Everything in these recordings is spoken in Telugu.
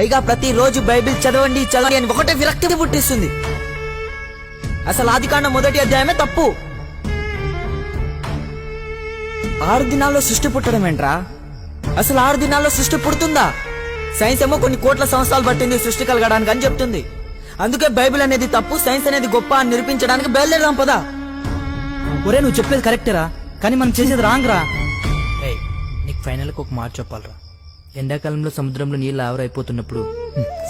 పైగా ప్రతిరోజు బైబిల్ చదవండి చదవండి అని ఒకటే విరక్తి పుట్టిస్తుంది. అసలు ఆదికాండం మొదటి అధ్యాయమే తప్పు. ఆరు దినాల్లో సృష్టి పుట్టడం ఏంట్రా? అసలు ఆరు దినాల్లో సృష్టి పుడుతుందా? సైన్స్ ఏమో కొన్ని కోట్ల సంవత్సరాలు పట్టింది సృష్టి కలగడానికి అని చెప్తుంది. అందుకే బైబిల్ అనేది తప్పు సైన్స్ అనేది గొప్ప అని నిరూపించడానికి బయలుదేరదాం పదా. ఒరే నువ్వు చెప్పేది కరెక్టేరా కానీ మనం చేసేది రాంగ్ రా. నీకు ఫైనల్ ఒక మాట చెప్పాలరా. ఎండాకాలంలో సముద్రంలో నీళ్ళు ఆవిరైపోతున్నప్పుడు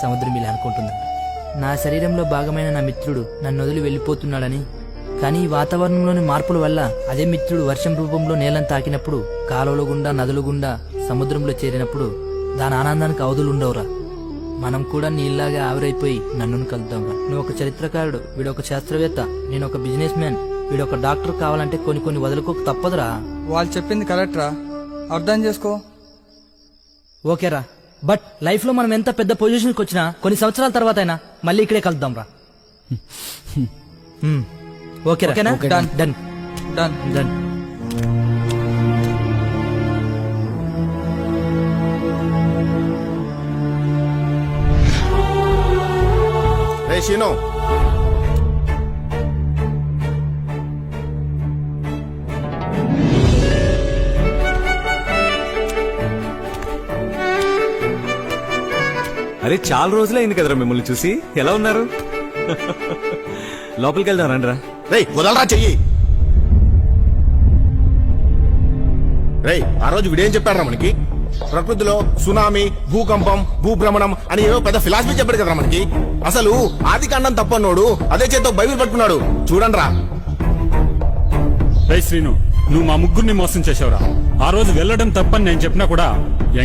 సముద్రం ఇలా అనుకుంటుంది. నా శరీరంలో భాగమైన నా మిత్రుడు నన్ను వదిలి వెళ్ళిపోతున్నాడని కానీ ఈ వాతావరణంలోని మార్పుల వల్ల అదే మిత్రుడు వర్షం రూపంలో నేలను తాకినప్పుడు కాలువల గుండా నదుల గుండా సముద్రంలో చేరినప్పుడు దాని ఆనందానికి అవధులు ఉండవురా. మనం కూడా నీళ్ళలాగా ఆవిరైపోయి నన్ను కలుద్దాంరా. నువ్వు ఒక చరిత్రకారుడు వీడు ఒక శాస్త్రవేత్త నేను ఒక బిజినెస్ మ్యాన్ వీడు ఒక డాక్టర్ కావాలంటే కొన్ని కొన్ని వదులుకోక తప్పదురా. వాళ్ళు చెప్పింది కరెక్ట్ రా అర్థం చేసుకో. ఓకేరా. బట్ లైఫ్లో మనం ఎంత పెద్ద పొజిషన్కి వచ్చినా కొన్ని సంవత్సరాల తర్వాత అయినా మళ్ళీ ఇక్కడే కలుద్దాం రా ఓకేరా. ఓకేనా? Done. డన్ డన్ డన్ రే అరే చాలా రోజులైంది కదరా మిమ్మల్ని చూసి. ఎలా ఉన్నారు? లోపలికి వెళ్దాం రండిరా. రేయ్ వదలరా చెయ్యి. రేయ్ ఆ రోజు వీడేం చెప్పారా మనకి? ప్రకృతిలో సునామీ భూకంపం భూభ్రమణం అని ఏవో పెద్ద ఫిలాసఫీ చెప్పాడు కదరా మనకి. అసలు ఆది కాండం తప్పన్నోడు అదే చేత్తో బైబిల్ పట్టుకున్నాడు. చూడండిరా. రే శ్రీను నువ్వు మా ముగ్గురిని మోసం చేసావురా ఆ రోజు వెళ్ళడం తప్పని నేను చెప్పినా కూడా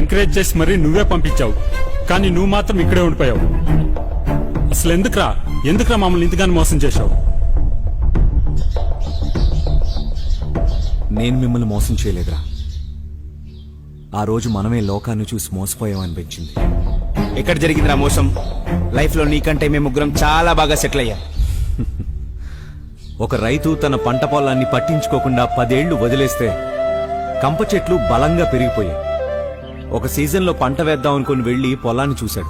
ఎంకరేజ్ చేసి మరీ నువ్వే పంపించావు. కానీ నువ్వు మాత్రం ఇక్కడే ఉండిపోయావు. అసలు ఎందుకురా? ఎందుకురా మమ్మల్ని ఇంతగానో మోసం చేశావు? నేను మిమ్మల్ని మోసం చేయలేదురా. ఆ రోజు మనమే లోకాన్ని చూసి మోసపోయాం అనిపించింది. ఎక్కడ జరిగిందిరా మోసం? లైఫ్లో నీకంటే మేము ముగ్గురం చాలా బాగా సెటిల్ అయ్యాం. ఒక రైతు తన పంట పొలాన్ని పట్టించుకోకుండా పదేళ్ళు వదిలేస్తే కంప చెట్లు బలంగా పెరిగిపోయాయి. ఒక సీజన్లో పంట వేద్దాం అనుకుని వెళ్ళి పొలాన్ని చూశాడు.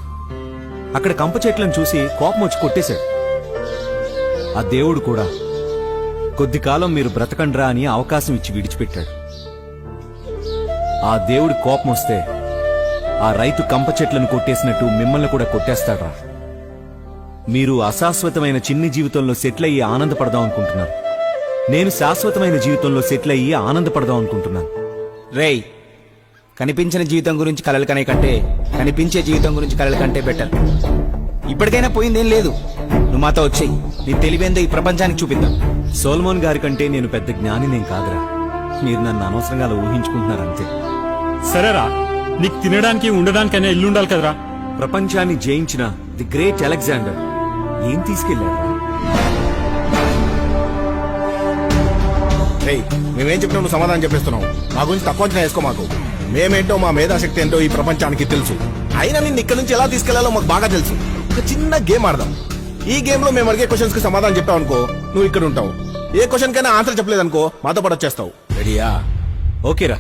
అక్కడ కంప చెట్లను చూసి కోపం వచ్చి కొట్టేశాడు. ఆ దేవుడు కూడా కొద్ది కాలం మీరు బ్రతకండ్రా అని అవకాశం ఇచ్చి విడిచిపెట్టాడు. ఆ దేవుడి కోపం వస్తే ఆ రైతు కంప చెట్లను కొట్టేసినట్టు మిమ్మల్ని కూడా కొట్టేస్తాడ్రా. మీరు అశాశ్వతమైన చిన్ని జీవితంలో సెటిల్ అయ్యి ఆనందపడదాం అనుకుంటున్నారు. నేను శాశ్వతమైన జీవితంలో సెటిల్ అయ్యి ఆనందపడదాం అనుకుంటున్నాను. రేయ్ కనిపించిన జీవితం గురించి కలలు కనే కంటే కనిపించే జీవితం గురించి కలలు కంటే బెటర్ ఇప్పటికైనా పోయిందేం లేదు. నువ్వు మాతో వచ్చేయి. నీ తెలివేందో ఈ ప్రపంచానికి చూపిద్దాం. సోల్మోన్ గారి కంటే నేను పెద్ద జ్ఞానినేం కాదురా. మీరు నన్ను అనవసరంగా అలా ఊహించుకుంటున్నారంతే సరేరా. నీకు తినడానికి ఉండడానికైనా ఇల్లు ఉండాలి కదరా. ప్రపంచాన్ని జయించిన ది గ్రేట్ అలెగ్జాండర్. ఏం తీసుకెళ్ళారు రేయ్ మేమేం చెప్పినా నువ్వు సమాధానం చెప్పేస్తున్నావు. మా గురించి తక్కువ అంచనా వేసుకో మాకు. మేమేంటో మా మేధాశక్తి ఏంటో ఈ ప్రపంచానికి తెలుసు. అయినా నిన్ను ఇక్కడ నుంచి ఎలా తీసుకెళ్ళాలో మాకు బాగా తెలుసు. ఒక చిన్న గేమ్ ఆడదాం. ఈ గేమ్లో మేము అడిగే క్వశ్చన్స్కి సమాధానం చెప్పావు అనుకో నువ్వు ఇక్కడ ఉంటావు. ఏ క్వశ్చన్ కైనా ఆన్సర్ చెప్పలేదనుకో మాతో పాటు వచ్చేస్తావు. రెడీయా? ఓకేరా.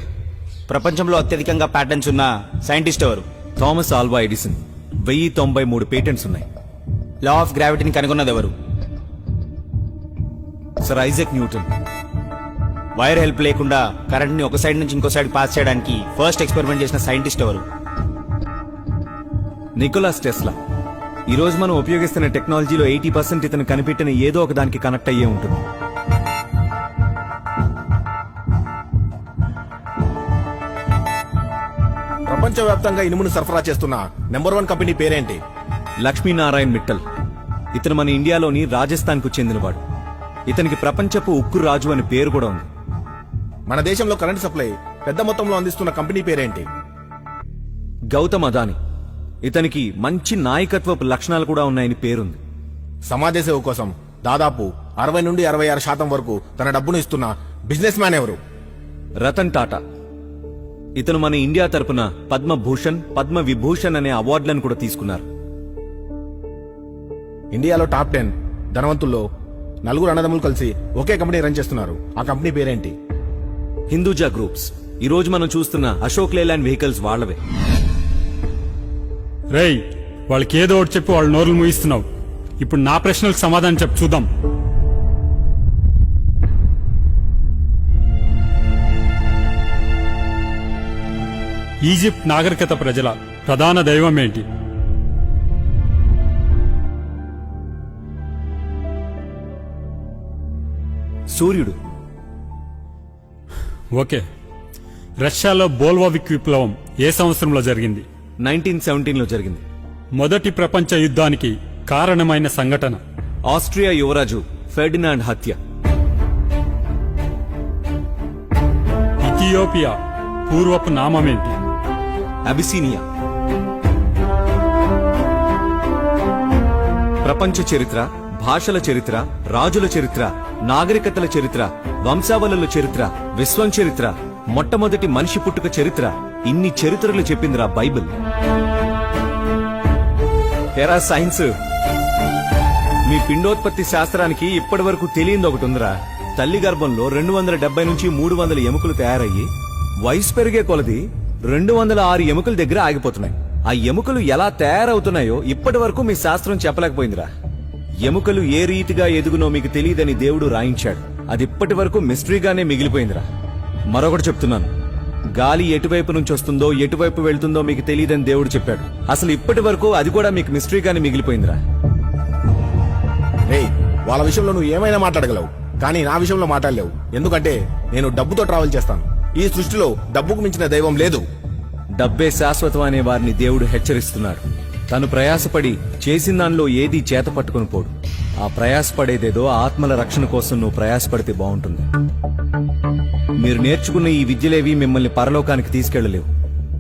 ప్రపంచంలో అత్యధికంగా ప్యాటర్న్స్ ఉన్న సైంటిస్ట్ ఎవరు? Thomas Alva Edison. వెయ్యి తొంభై మూడు పేటెంట్స్ ఉన్నాయి. లా ఆఫ్ గ్రావిటీని కనుగొన్నది ఎవరు? Sir Isaac Newton wire help లేకుండా కరెంట్ని ఒక సైడ్ నుంచి ఇంకో సైడ్ పాస్ చేయడానికి ఫస్ట్ ఎక్స్పెరిమెంట్ చేసిన సైంటిస్ట్ ఎవరు? Nikola Tesla. ఈ రోజు మనం ఉపయోగిస్తున్న టెక్నాలజీలో ఎయిటీ పర్సెంట్ ఇతను కనిపెట్టిన ఏదో ఒక దానికి కనెక్ట్ అయ్యే ఉంటుంది. ప్రపంచవ్యాప్తంగా ఇనుమును సరఫరా చేస్తున్న నెంబర్ వన్ కంపెనీ పేరేంటి? లక్ష్మీనారాయణ మిట్టల్. ఇతను మన ఇండియాలోని రాజస్థాన్కు చెందినవాడు. ఇతనికి ప్రపంచపు ఉక్కు రాజు అని పేరు కూడా ఉంది. మన దేశంలో కరెంట్ సప్లై పెద్ద మొత్తంలో అందిస్తున్న కంపెనీ పేరేంటి? గౌతమ్ అదాని. ఇతనికి మంచి నాయకత్వపు లక్షణాలు కూడా ఉన్నాయని పేరుంది. సమాజ సేవ కోసం దాదాపు అరవై నుండి అరవై ఆరు శాతం వరకు తన డబ్బును ఇస్తున్న బిజినెస్ మ్యాన్ ఎవరు? రతన్ టాటా. ఇతను మన ఇండియా తరపున పద్మభూషణ్ పద్మ విభూషణ్ అనే అవార్డులను కూడా తీసుకున్నారు. ఇండియాలో టాప్ టెన్ ధనవంతుల్లో నలుగురు అన్నదమ్ములు కలిసి ఒకే కంపెనీ రన్ చేస్తున్నారు. ఆ కంపెనీ పేరేంటి? హిందూజా గ్రూప్స్. ఈ రోజు మనం చూస్తున్న అశోక్ లేలాండ్ వెహికల్స్ వాళ్ళవే. రేయ్ వాళ్ళకి ఏదో ఒకటి చెప్పి వాళ్ళ నోరులు ముగిస్తున్నావు ఇప్పుడు నా ప్రశ్నలకు సమాధానం చెప్పు చూద్దాం. ఈజిప్ట్ నాగరికత ప్రజల ప్రధాన దైవం ఏంటి? సూర్యుడు. ఓకే. రష్యాలో బోల్వావిక్ విప్లవం ఏ సంవత్సరంలో జరిగింది? నైన్టీన్ సెవెంటీన్లో జరిగింది. మొదటి ప్రపంచ యుద్ధానికి కారణమైన సంఘటన. ఆస్ట్రియా యువరాజు ఫెర్డినాండ్ హత్య. ఇథియోపియా పూర్వపు నామమేంటి? అబిసీనియా. ప్రపంచ చరిత్ర భాషల చరిత్ర రాజుల చరిత్ర నాగరికతల చరిత్ర వంశావళుల చరిత్ర విశ్వం చరిత్ర మొట్టమొదటి మనిషి పుట్టుక చరిత్ర ఇన్ని చరిత్రలు చెప్పిందిరా బైబిల్. ఎరా సైన్స్ మీ పిండోత్పత్తి శాస్త్రానికి ఇప్పటి వరకు తెలియంది ఒకటి ఉందిరా. తల్లి గర్భంలో రెండు వందల డెబ్బై నుంచి మూడు వందల ఎముకలు తయారయ్యి వయసు పెరిగే కొలది రెండు వందల ఆరు ఎముకల దగ్గర ఆగిపోతున్నాయి. ఆ ఎముకలు ఎలా తయారవుతున్నాయో ఇప్పటి వరకు మీ శాస్త్రం చెప్పలేకపోయిందిరా. ఎముకలు ఏ రీతిగా ఎదుగునో మీకు తెలియదని దేవుడు రాయించాడు. అది ఇప్పటి వరకు మిస్టరీగానే మిగిలిపోయిందిరా. మరొకటి చెప్తున్నాను. గాలి ఎటువైపు నుంచి వస్తుందో ఎటువైపు వెళ్తుందో మీకు తెలియదని దేవుడు చెప్పాడు. అసలు ఇప్పటి వరకు అది కూడా మీకు మిస్టరీగానే మిగిలిపోయిందిరా. వాళ్ళ విషయంలో నువ్వు ఏమైనా మాట్లాడగలవు. కానీ నా విషయంలో మాట్లాడలేవు. ఎందుకంటే నేను డబ్బుతో ట్రావెల్ చేస్తాను. ఈ సృష్టిలో డబ్బుకు మించిన దైవం లేదు. డబ్బే శాశ్వతం అనే వారిని దేవుడు హెచ్చరిస్తున్నాడు. తను ప్రయాసపడి చేసిన దానిలో ఏదీ చేత పట్టుకుని పోడు. ఆ ప్రయాసపడేదేదో ఆత్మల రక్షణ కోసం నువ్వు ప్రయాసపడితే బాగుంటుంది. మీరు నేర్చుకున్న ఈ విద్యలేవి మిమ్మల్ని పరలోకానికి తీసుకెళ్ళలేవు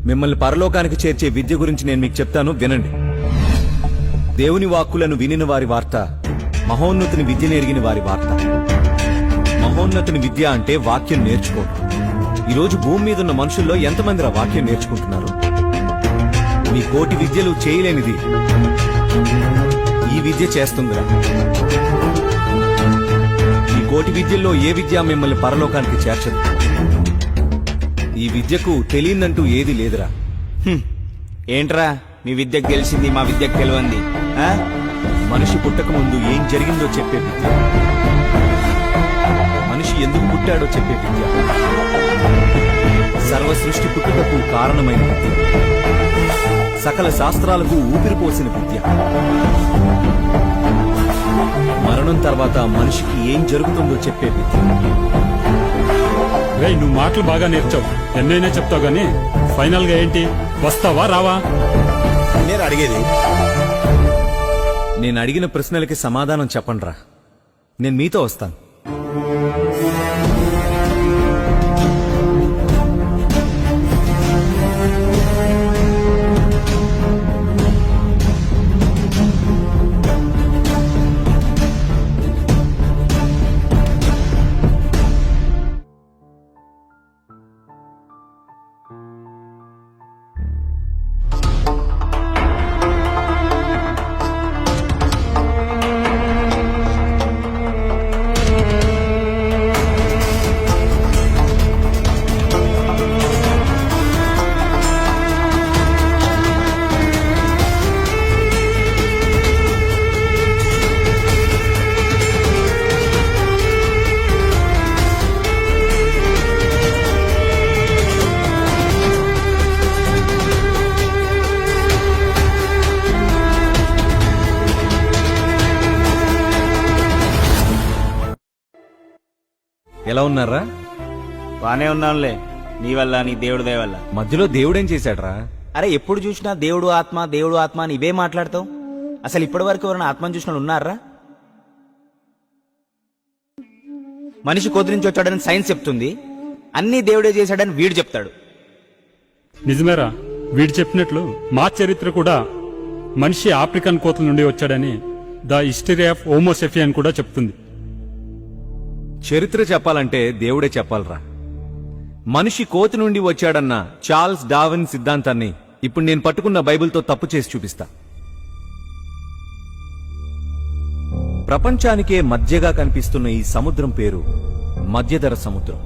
మిమ్మల్ని పరలోకానికి చేర్చే విద్య గురించి నేను మీకు చెప్తాను వినండి. దేవుని వాక్కులను వినిన వారి వార్త మహోన్నతుని విద్య నెరిగిన వారి వార్త. మహోన్నతుని విద్య అంటే వాక్యం నేర్చుకోవడం. ఈరోజు భూమి మీద ఉన్న మనుషుల్లో ఎంతమంది ఆ వాక్యం నేర్చుకుంటున్నారు? మీ కోటి విద్యలు చేయలేనిది. ఈ విద్య చేస్తుందిరా. ఈ కోటి విద్యల్లో ఏ విద్య మిమ్మల్ని పరలోకానికి చేర్చదు? ఈ విద్యకు తెలియదంటూ ఏది లేదురా. ఏంట్రా? మీ విద్యకు గెలిచింది మా విద్యకు గెలవంది. ఆ? మనిషి పుట్టక ముందు ఏం జరిగిందో చెప్పే విద్య. మనిషి ఎందుకు పుట్టాడో చెప్పే విద్య. సర్వ సృష్టి పుట్టుకకు కారణమైన విద్య. సకల శాస్త్రాలకు ఊపిరిపోసిన విద్య. మరణం తర్వాత మనిషికి ఏం జరుగుతుందో చెప్పే విద్య. రేయ్ నువ్వు మాటలు బాగా నేర్చావు. ఎన్నైనా చెప్తావు గానీ ఫైనల్గా ఏంటి? వస్తావా రావా? నేను అడిగేది. నేను అడిగిన ప్రశ్నలకి సమాధానం చెప్పండ్రా. నేను మీతో వస్తాను. ఉన్నారా బానే ఉన్నానులే. నీ వల్ల నీ దేవుడి దయ వల్ల. మధ్యలో దేవుడేం చేశాడ్రా? అరే ఎప్పుడు చూసినా దేవుడు ఆత్మ దేవుడు ఆత్మ అని ఇవే మాట్లాడతావు? అసలు ఇప్పటి వరకు ఎవరైనా ఆత్మను చూసిన ఉన్నారా? మనిషి కోతి నుంచి వచ్చాడని సైన్స్ చెప్తుంది. అన్ని దేవుడే చేశాడని వీడు చెప్తాడు. నిజమేరా వీడు చెప్పినట్లు మా చరిత్ర కూడా మనిషి ఆఫ్రికన్ కోతల నుండి వచ్చాడని ద హిస్టరీ ఆఫ్ హోమోసెఫియన్ కూడా చెప్తుంది. చరిత్ర చెప్పాలంటే దేవుడే చెప్పాలరా. మనిషి కోతి నుండి వచ్చాడన్న చార్ల్స్ డావిన్ సిద్ధాంతాన్ని ఇప్పుడు నేను పట్టుకున్న బైబిల్తో తప్పు చేసి చూపిస్తా. ప్రపంచానికే మధ్యగా కనిపిస్తున్న ఈ సముద్రం పేరు మధ్యధర సముద్రం.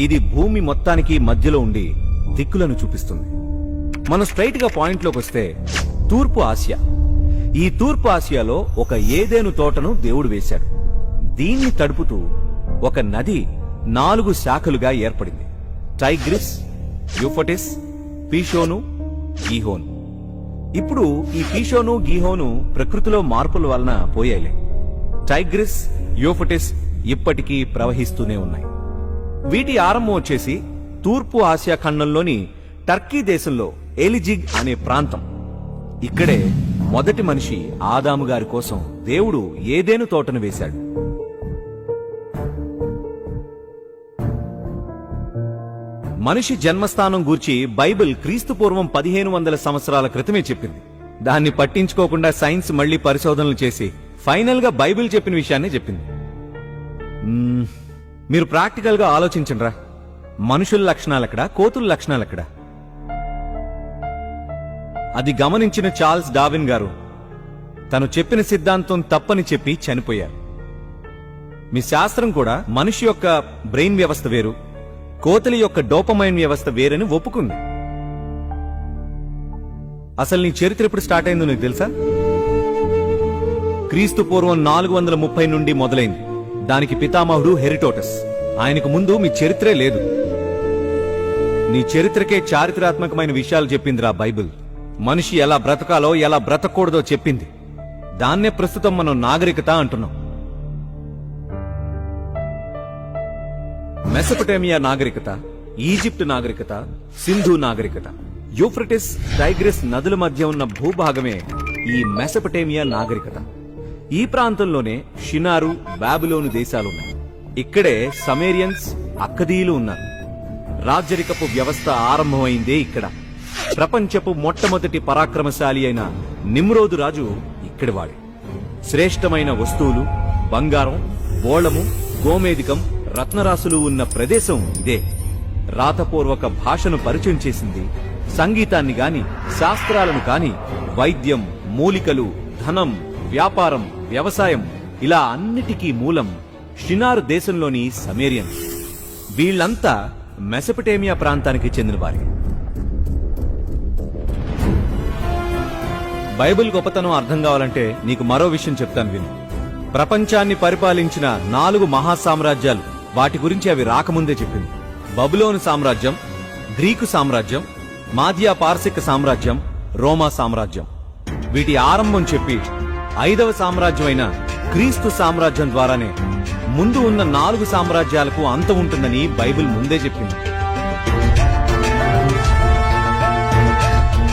ఇది భూమి మొత్తానికి మధ్యలో ఉండి దిక్కులను చూపిస్తుంది. మనం స్ట్రైట్గా పాయింట్లోకి వస్తే తూర్పు ఆసియా. ఈ తూర్పు ఆసియాలో ఒక ఏదేను తోటను దేవుడు వేశాడు. దీన్ని తడుపుతూ ఒక నది నాలుగు శాఖలుగా ఏర్పడింది. Tigris Euphrates Pishon Gihon. ఇప్పుడు ఈ పీషోను గీహోను ప్రకృతిలో మార్పుల వలన పోయాయిలే. టైగ్రిస్ యూఫటిస్ ఇప్పటికీ ప్రవహిస్తూనే ఉన్నాయి. వీటి ఆరంభం వచ్చేసి తూర్పు ఆసియా ఖండంలోని టర్కీ దేశంలో ఎలిజిగ్ అనే ప్రాంతం. ఇక్కడే మొదటి మనిషి ఆదాము గారి కోసం దేవుడు ఏదేను తోటను వేశాడు. మనిషి జన్మస్థానం గూర్చి బైబిల్ క్రీస్తు పూర్వం పదిహేను వందల సంవత్సరాల క్రితమే చెప్పింది. దాన్ని పట్టించుకోకుండా సైన్స్ మళ్ళీ పరిశోధనలు చేసి ఫైనల్గా బైబిల్ చెప్పిన విషయాన్ని చెప్పింది. మీరు ప్రాక్టికల్గా ఆలోచించండిరా. మనుషుల లక్షణాలెక్కడ? కోతుల లక్షణాలెక్కడ? అది గమనించిన చార్ల్స్ డావిన్ గారు తను చెప్పిన సిద్ధాంతం తప్పని చెప్పి చనిపోయారు. మీ శాస్త్రం కూడా మనిషి యొక్క బ్రెయిన్ వ్యవస్థ వేరు కోతలి యొక్క డోపమైన్ వ్యవస్థ వేరని ఒప్పుకుంది. అసలు నీ చరిత్ర ఎప్పుడు స్టార్ట్ అయిందో నీకు తెలుసా? క్రీస్తు పూర్వం నాలుగు వందల ముప్పై నుండి మొదలైంది. దానికి పితామహుడు హెరిటోటస్. ఆయనకు ముందు మీ చరిత్రే లేదు. నీ చరిత్రకే చారిత్రాత్మకమైన విషయాలు చెప్పిందిరా బైబిల్. మనిషి ఎలా బ్రతకాలో ఎలా బ్రతకూడదో చెప్పింది. దాన్నే ప్రస్తుతం మనం నాగరికత అంటున్నాం. మెసపటేమియా నాగరికత ఈజిప్ట్ నాగరికత సింధు నాగరికత. యూఫ్రటిస్ టైగ్రిస్ నదుల మధ్య ఉన్న భూభాగమే ఈ మెసపటేమియా నాగరికత. ఈ ప్రాంతంలోనే షినారు బాబులోను దేశాలున్నాయి. ఇక్కడే సమేరియన్స్ అక్కదీయులు ఉన్నారు. రాజరికపు వ్యవస్థ ఆరంభమైందే ఇక్కడ. ప్రపంచపు మొట్టమొదటి పరాక్రమశాలి అయిన నిమ్రోదు రాజు ఇక్కడివాడే. శ్రేష్టమైన వస్తువులు బంగారం బోళము గోమేదికం రత్నరాసులు ఉన్న ప్రదేశం ఇదే. రాతపూర్వక భాషను పరిచయం చేసింది. సంగీతాన్ని గాని శాస్త్రాలను కాని వైద్యం మూలికలు ధనం వ్యాపారం వ్యవసాయం ఇలా అన్నిటికీ మూలం షినారు దేశంలోని సమేరియన్. వీళ్ళంతా మెసపటేమియా ప్రాంతానికి చెందిన వారి. బైబిల్ గొప్పతనం అర్థం కావాలంటే నీకు మరో విషయం చెప్తాను విను. ప్రపంచాన్ని పరిపాలించిన నాలుగు మహాసామ్రాజ్యాలు. వాటి గురించి అవి రాకముందే చెప్పింది. బబులోను సామ్రాజ్యం గ్రీకు సామ్రాజ్యం మాధ్యా పార్సిక సామ్రాజ్యం రోమా సామ్రాజ్యం. వీటి ఆరంభం చెప్పి ఐదవ సామ్రాజ్యమైన క్రీస్తు సామ్రాజ్యం ద్వారానే ముందు ఉన్న నాలుగు సామ్రాజ్యాలకు అంత ఉంటుందని బైబిల్ ముందే చెప్పింది.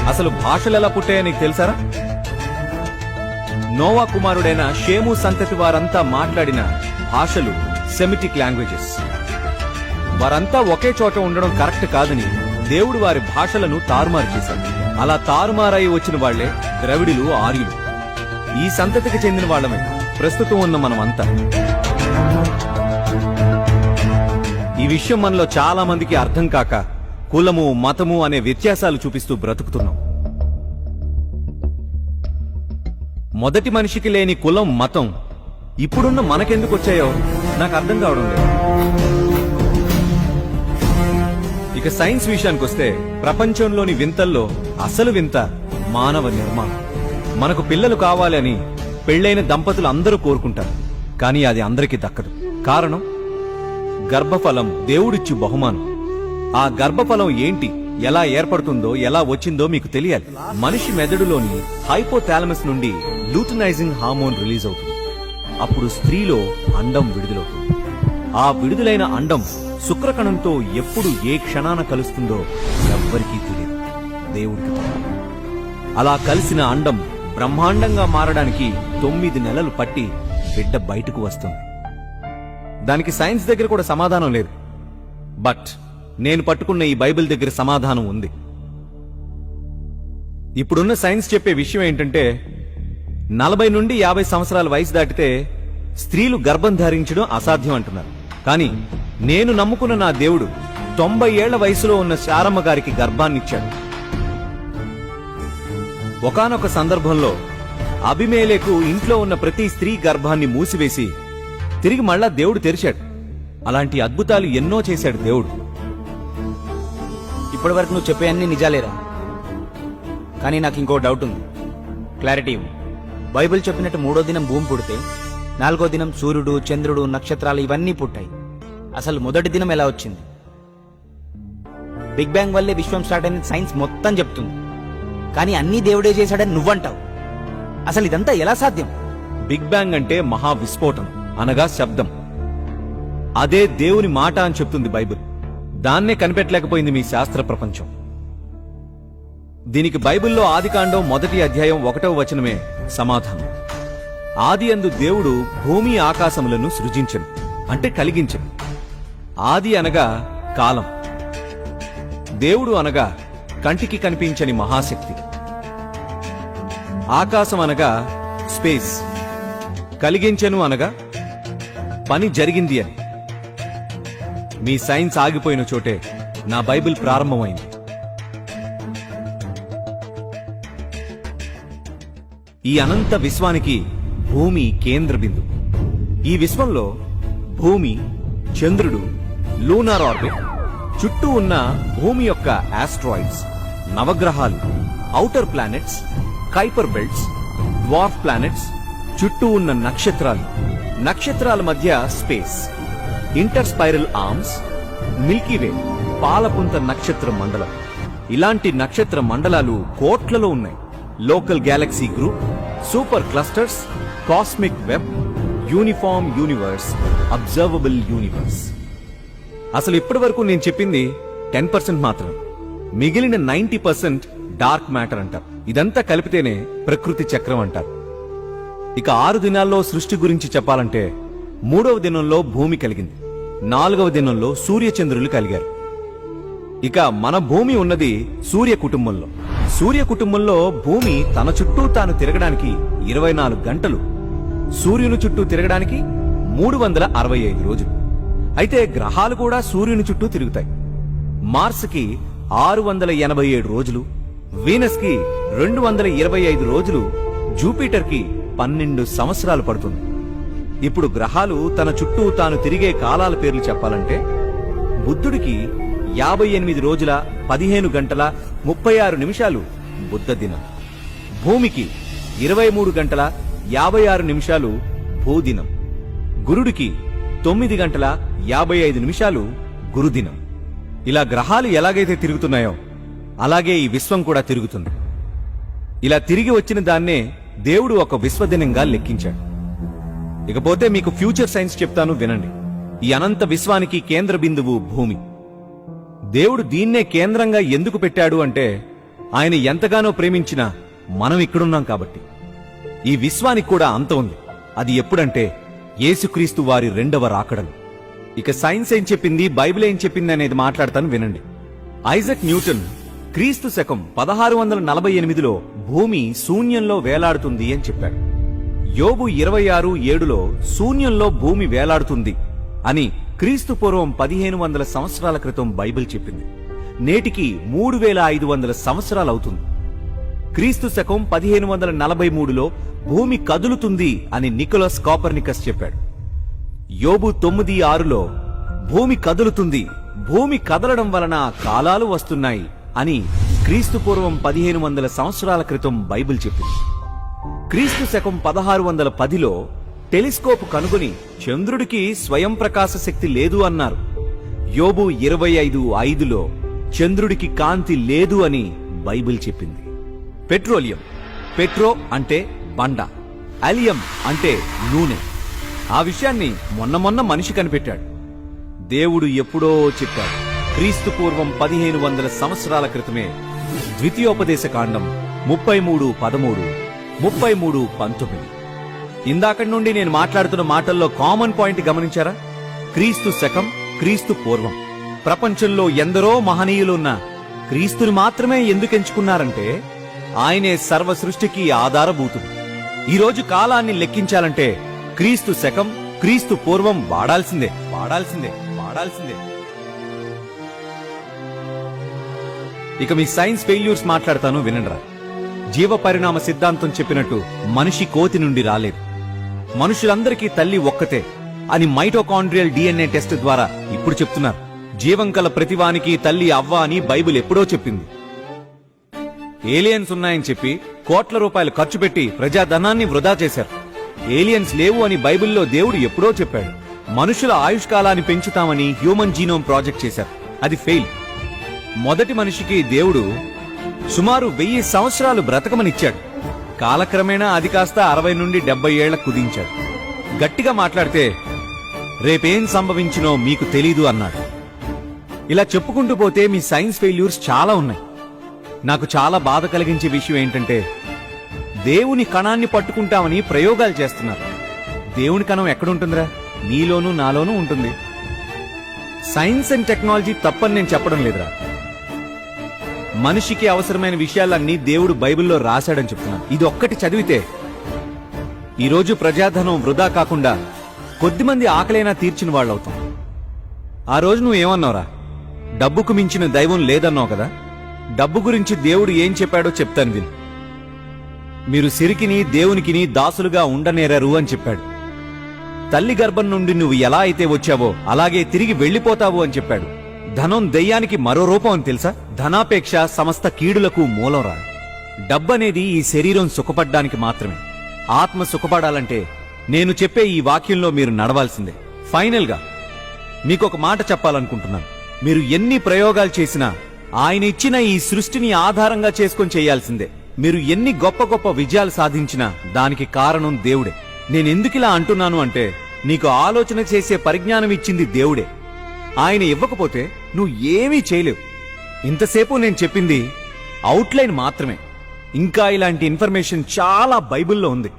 అసలు భాషలు ఎలా పుట్టాయో నీకు తెలుసారా? నోవా కుమారుడైన షేము సంతతి వారంతా మాట్లాడిన భాషలు సెమిటిక్ లాంగ్వేజెస్. వారంతా ఒకే చోట ఉండడం కరెక్ట్ కాదని దేవుడు వారి భాషలను తారుమారు చేశాడు. అలా తారుమారై వచ్చిన వాళ్ళే ద్రవిడులు ఆర్యులు. ఈ సంతతికి చెందిన వాళ్ళమే ప్రస్తుతం ఉన్న మనమంతా. ఈ విషయం మనలో చాలా మందికి అర్థం కాక కులము మతము అనే వ్యత్యాసాలు చూపిస్తూ బ్రతుకుతున్నాం. మొదటి మనిషికి లేని కులం మతం ఇప్పుడున్న మనకెందుకు వచ్చాయో నాకు అర్థం కావడం లేదు. ఇక సైన్స్ విషయానికి వస్తే ప్రపంచంలోని వింతల్లో అసలు వింత మానవ నిర్మాణం. మనకు పిల్లలు కావాలని పెళ్ళైన దంపతులు అందరూ కోరుకుంటారు. కానీ అది అందరికీ దక్కదు. కారణం? గర్భఫలం దేవుడిచ్చు బహుమానం. ఆ గర్భఫలం ఏంటి? ఎలా ఏర్పడుతుందో ఎలా వచ్చిందో మీకు తెలియాలి. మనిషి మెదడులోని హైపోథాలమస్ నుండి లూటనైజింగ్ హార్మోన్ రిలీజ్ అవుతుంది. అప్పుడు స్త్రీలో అండం విడుదలవుతుంది. ఆ విడుదలైన అండం శుక్రకణంతో ఎప్పుడు ఏ క్షణాన కలుస్తుందో ఎవ్వరికీ తెలియదు. దేవుడికి అలా కలిసిన అండం బ్రహ్మాండంగా మారడానికి తొమ్మిది నెలలు పట్టి బిడ్డ బయటకు వస్తుంది. దానికి సైన్స్ దగ్గర కూడా సమాధానం లేదు. బట్ నేను పట్టుకున్న ఈ బైబిల్ దగ్గర సమాధానం ఉంది. ఇప్పుడున్న సైన్స్ చెప్పే విషయం ఏంటంటే నలభై నుండి యాభై సంవత్సరాల వయసు దాటితే స్త్రీలు గర్భం ధరించడం అసాధ్యం అంటున్నారు. కానీ నేను నమ్ముకున్న నా దేవుడు తొంభై ఏళ్ళ వయసులో ఉన్న శారమ్మ గారికి గర్భాన్నిచ్చాడు. ఒకానొక సందర్భంలో అభిమేలేకు ఇంట్లో ఉన్న ప్రతి స్త్రీ గర్భాన్ని మూసివేసి తిరిగి మళ్ళా దేవుడు తెరిచాడు. అలాంటి అద్భుతాలు ఎన్నో చేశాడు దేవుడు. ఇప్పటివరకు నువ్వు చెప్పే అన్ని నిజాలేరా? కానీ నాకు ఇంకో డౌట్ ఉంది. క్లారిటీ ఇవ్వు. బైబిల్ చెప్పినట్టు మూడో దినం భూమి పుడితే నాలుగో దినం సూర్యుడు చంద్రుడు నక్షత్రాలు ఇవన్నీ పుట్టాయి. అసలు మొదటి దినం ఎలా వచ్చింది? బిగ్ బ్యాంగ్ వల్లే విశ్వం స్టార్ట్ అయింది సైన్స్ మొత్తం చెప్తుంది. కానీ అన్ని దేవుడే చేశాడని నువ్వంటావు. అసలు ఇదంతా ఎలా సాధ్యం? బిగ్ బ్యాంగ్ అంటే మహా విస్ఫోటం అనగా శబ్దం. అదే దేవుని మాట అని చెప్తుంది బైబిల్. దాన్నే కనిపెట్టలేకపోయింది మీ శాస్త్ర ప్రపంచం. దీనికి బైబిల్లో ఆదికాండం మొదటి అధ్యాయం ఒకటవ వచనమే సమాధానం. ఆది అందు దేవుడు భూమి ఆకాశములను సృజించను అంటే కలిగించను. ఆది అనగా కాలం. దేవుడు అనగా కంటికి కనిపించని మహాశక్తి. ఆకాశం అనగా స్పేస్. కలిగించెను అనగా పని జరిగింది అని. మీ సైన్స్ ఆగిపోయిన చోటే నా బైబిల్ ప్రారంభమైంది. ఈ అనంత విశ్వానికి భూమి కేంద్ర బిందు. ఈ విశ్వంలో భూమి చంద్రుడు లూనార్ ఆర్బిట్ చుట్టూ ఉన్న భూమి యొక్క ఆస్ట్రాయిడ్స్ నవగ్రహాలు outer planets Kuiper belts dwarf planets చుట్టూ ఉన్న నక్షత్రాలు. నక్షత్రాల మధ్య space. Inter spiral arms Milky Way పాలపుంత నక్షత్ర మండలం. ఇలాంటి నక్షత్ర మండలాలు కోట్లలో ఉన్నాయి. Local galaxy group super clusters cosmic web uniform universe observable universe. అసలు ఇప్పటి వరకు నేను చెప్పింది టెన్ పర్సెంట్ మాత్రం. మిగిలిన నైంటీ పర్సెంట్ డార్క్ మ్యాటర్ అంటారు. ఇదంతా కలిపితేనే ప్రకృతి చక్రం అంటారు. ఇక ఆరు దినాల్లో సృష్టి గురించి చెప్పాలంటే మూడవ దినంలో భూమి కలిగింది. నాలుగవ దినంలో సూర్యచంద్రులు కలిగారు. ఇక మన భూమి ఉన్నది సూర్య కుటుంబంలో. సూర్య కుటుంబంలో భూమి తన చుట్టూ తాను తిరగడానికి ఇరవై నాలుగు గంటలు. సూర్యుని చుట్టూ తిరగడానికి మూడు వందల అరవై ఐదు రోజులు. అయితే గ్రహాలు కూడా సూర్యుని చుట్టూ తిరుగుతాయి. మార్స్కి ఆరు వందల ఎనభై ఏడు రోజులు వీనస్కి రెండు వందల ఇరవై ఐదు రోజులు జూపిటర్కి పన్నెండు సంవత్సరాలు పడుతుంది. ఇప్పుడు గ్రహాలు తన చుట్టూ తాను తిరిగే కాలాల పేర్లు చెప్పాలంటే బుద్ధుడికి యాభై ఎనిమిది రోజుల పదిహేను గంటల ముప్పై ఆరు నిమిషాలు బుద్ధ దినం. భూమికి ఇరవై మూడు గంటల యాభై ఆరు నిమిషాలు భూదినం గురుడికి తొమ్మిది గంటల యాభై ఐదు నిమిషాలు గురుదినం ఇలా గ్రహాలు ఎలాగైతే తిరుగుతున్నాయో అలాగే ఈ విశ్వం కూడా తిరుగుతుంది. ఇలా తిరిగి వచ్చిన దాన్నే దేవుడు ఒక విశ్వదినంగా లెక్కించాడు. ఇకపోతే మీకు ఫ్యూచర్ సైన్స్ చెప్తాను వినండి. ఈ అనంత విశ్వానికి కేంద్ర బిందువు భూమి. దేవుడు దీన్నే కేంద్రంగా ఎందుకు పెట్టాడు అంటే ఆయన ఎంతగానో ప్రేమించిన మనం ఇక్కడున్నాం కాబట్టి. ఈ విశ్వానికి కూడా అంత ఉంది. అది ఎప్పుడంటే యేసుక్రీస్తు వారి రెండవ రాకడలు. ఇక సైన్స్ ఏం చెప్పింది బైబిల్ ఏం చెప్పింది అనేది మాట్లాడతాను వినండి. ఐజక్ న్యూటన్ క్రీస్తు శకం పదహారు వందల నలభై ఎనిమిదిలో భూమి శూన్యంలో వేలాడుతుంది అని చెప్పాడు. యోబు ఇరవై ఆరు ఏడులో శూన్యంలో భూమి వేలాడుతుంది అని క్రీస్తు పూర్వం పదిహేను వందల సంవత్సరాల క్రితం బైబిల్ చెప్పింది. నేటికి మూడు వేల ఐదు వందల సంవత్సరాలవుతుంది క్రీస్తు శకం పదిహేను వందల నలభై మూడులో భూమి కదులుతుంది అని నికోలస్ కాపర్నికస్ చెప్పాడు. యోబు తొమ్మిది ఆరులో భూమి కదులుతుంది భూమి కదలడం వలన కాలాలు వస్తున్నాయి అని క్రీస్తు పూర్వం పదిహేను వందల సంవత్సరాల క్రితం బైబిల్ చెప్పింది. క్రీస్తు శకం పదహారు వందల పదిలో టెలిస్కోప్ కనుగొని చంద్రుడికి స్వయం ప్రకాశ శక్తి లేదు అన్నారు. యోబు ఇరవై ఐదు ఐదులో చంద్రుడికి కాంతి లేదు అని బైబిల్ చెప్పింది. పెట్రోలియం. పెట్రో అంటే బండ. అలియం అంటే నూనె. ఆ విషయాన్ని మొన్న మొన్న మనిషి కనిపెట్టాడు. దేవుడు ఎప్పుడో చెప్పాడు. క్రీస్తు పూర్వం పదిహేను వందల సంవత్సరాల క్రితమే ద్వితీయోపదేశ కాండం ముప్పై మూడు పదమూడు ముప్పై మూడు పంతొమ్మిది. ఇందాకటి నుండి నేను మాట్లాడుతున్న మాటల్లో కామన్ పాయింట్ గమనించారా? క్రీస్తు శకం క్రీస్తు పూర్వం. ప్రపంచంలో ఎందరో మహనీయులున్న క్రీస్తుని మాత్రమే ఎందుకు ఎంచుకున్నారంటే ఆయనే సర్వ సృష్టికి ఆధారభూతుడు. ఈరోజు కాలాన్ని లెక్కించాలంటే క్రీస్తు శకం క్రీస్తు పూర్వం వాడాల్సిందే వాడాల్సిందే వాడాల్సిందే. ఇక మీ సైన్స్ ఫెయిల్యూర్స్ మాట్లాడతాను వినండిరా. జీవ పరిణామ సిద్ధాంతం చెప్పినట్టు మనిషి కోతి నుండి రాలేదు. మనుషులందరికీ తల్లి ఒక్కతే అని మైటోకాండ్రియల్ డిఎన్ఏ టెస్ట్ ద్వారా ఇప్పుడు చెప్తున్నారు. జీవం కల ప్రతివానికి తల్లి అవ్వ అని బైబిల్ ఎప్పుడో చెప్పింది. ఏలియన్స్ ఉన్నాయని చెప్పి కోట్ల రూపాయలు ఖర్చు పెట్టి ప్రజాధనాన్ని వృధా చేశారు. ఏలియన్స్ లేవు అని బైబిల్లో దేవుడు ఎప్పుడో చెప్పాడు. మనుషుల ఆయుష్కాలాన్ని పెంచుతామని హ్యూమన్ జీనోమ్ ప్రాజెక్ట్ చేశారు. అది ఫెయిల్. మొదటి మనిషికి దేవుడు సుమారు వెయ్యి సంవత్సరాలు బ్రతకమనిచ్చాడు. కాలక్రమేణా అది కాస్త అరవై నుండి డెబ్బై ఏళ్ళ కుదించాడు. గట్టిగా మాట్లాడితే రేపేం సంభవించినో మీకు తెలీదు అన్నాడు. ఇలా చెప్పుకుంటూ పోతే మీ సైన్స్ ఫెయిల్యూర్స్ చాలా ఉన్నాయి. నాకు చాలా బాధ కలిగించే విషయం ఏంటంటే దేవుని కణాన్ని పట్టుకుంటామని ప్రయోగాలు చేస్తున్నారు. దేవుని కణం ఎక్కడుంటుందిరా? నీలోనూ నాలోనూ ఉంటుంది. సైన్స్ అండ్ టెక్నాలజీ తప్పని నేను చెప్పడం లేదురా. మనిషికి అవసరమైన విషయాలన్నీ దేవుడు బైబిల్లో రాశాడని చెప్తున్నాను. ఇది ఒక్కటి చదివితే ఈరోజు ప్రజాధనం వృధా కాకుండా కొద్దిమంది ఆకలైనా తీర్చిన వాళ్ళవుతాం. ఆ రోజు నువ్వు ఏమన్నావురా? డబ్బుకు మించిన దైవం లేదన్నావు కదా? డబ్బు గురించి దేవుడు ఏం చెప్పాడో చెప్తాను విను. మీరు సిరికిని దేవునికిని దాసులుగా ఉండనేరారు అని చెప్పాడు. తల్లి గర్భం నుండి నువ్వు ఎలా అయితే వచ్చావో అలాగే తిరిగి వెళ్ళిపోతావు అని చెప్పాడు. ధనం దెయ్యానికి మరో రూపం అని తెలుసా? ధనాపేక్ష సమస్త కీడులకు మూలంరా డబ్బనేది ఈ శరీరం సుఖపడ్డానికి మాత్రమే. ఆత్మ సుఖపడాలంటే నేను చెప్పే ఈ వాక్యంలో మీరు నడవాల్సిందే. ఫైనల్గా మీకొక మాట చెప్పాలనుకుంటున్నాను. మీరు ఎన్ని ప్రయోగాలు చేసినా ఆయన ఇచ్చిన ఈ సృష్టిని ఆధారంగా చేసుకొని చేయాల్సిందే. మీరు ఎన్ని గొప్ప గొప్ప విజయాలు సాధించినా దానికి కారణం దేవుడే. నేనెందుకిలా అంటున్నాను అంటే నీకు ఆలోచన చేసే పరిజ్ఞానం ఇచ్చింది దేవుడే. ఆయన ఇవ్వకపోతే నువ్వు ఏమీ చేయలేవు. ఇంతసేపు నేను చెప్పింది అవుట్లైన్ మాత్రమే. ఇంకా ఇలాంటి ఇన్ఫర్మేషన్ చాలా బైబిల్లో ఉంది.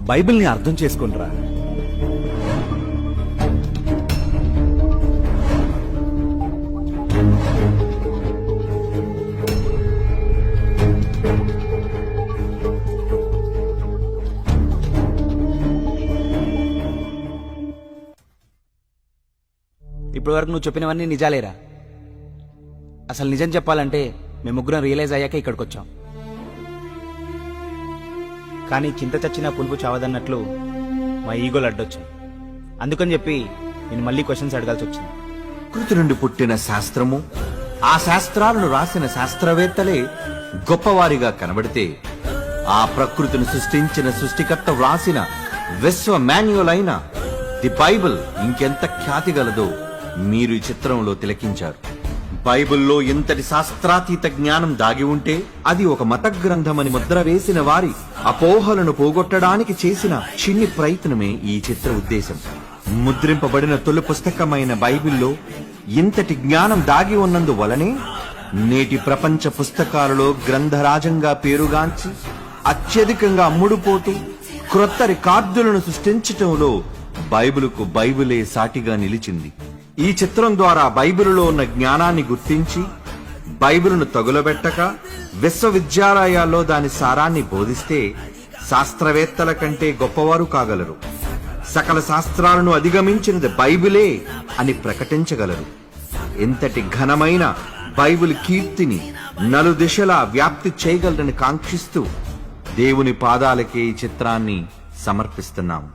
బైబిల్ని అర్థం చేసుకుంటారా? ఇప్పటివరకు నువ్వు చెప్పినవన్నీ నిజాలేరా? అసలు నిజం చెప్పాలంటే మేము ముగ్గురం రియలైజ్ అయ్యాక ఇక్కడికి వచ్చాం కానీ చింత చచ్చిన పులుపు చావదన్నట్లు మా ఈగోలు అడ్డొచ్చాయి. అందుకని చెప్పి నేను మళ్ళీ క్వశ్చన్స్ అడగాల్సి వచ్చింది ప్రకృతి నుండి పుట్టిన శాస్త్రము ఆ శాస్త్రాలను రాసిన శాస్త్రవేత్తలే గొప్పవారిగా కనబడితే ఆ ప్రకృతిని సృష్టించిన సృష్టికర్త వ్రాసిన విశ్వ మాన్యువల్ అయిన ది బైబిల్ ఇంకెంత ఖ్యాతి గలదో మీరు ఈ చిత్రంలో తిలకించారు. బైబిల్లో ఇంతటి శాస్త్రాతీత జ్ఞానం దాగి ఉంటే అది ఒక మత గ్రంథమని ముద్ర వేసిన వారి అపోహలను పోగొట్టడానికి చేసిన చిన్ని ప్రయత్నమే ఈ చిత్ర ఉద్దేశం. ముద్రింపబడిన తొలి పుస్తకమైన బైబిల్లో ఇంతటి జ్ఞానం దాగి ఉన్నందువలనే నేటి ప్రపంచ పుస్తకాలలో గ్రంథరాజంగా పేరుగాంచి అత్యధికంగా అమ్ముడుపోతూ క్రొత్త రికార్డులను సృష్టించటంలో బైబిలుకు బైబిలే సాటిగా నిలిచింది. ఈ చిత్రం ద్వారా బైబిలులో ఉన్న జ్ఞానాన్ని గుర్తించి బైబిలును తగులబెట్టక విశ్వవిద్యాలయాల్లో దాని సారాన్ని బోధిస్తే శాస్త్రవేత్తల కంటే గొప్పవారు కాగలరు. సకల శాస్త్రాలను అధిగమించినది బైబిలే అని ప్రకటించగలరు. ఎంతటి ఘనమైన బైబిల్ కీర్తిని నలుదిశలా వ్యాప్తి చేయగలరని కాంక్షిస్తూ దేవుని పాదాలకే ఈ చిత్రాన్ని సమర్పిస్తున్నాం.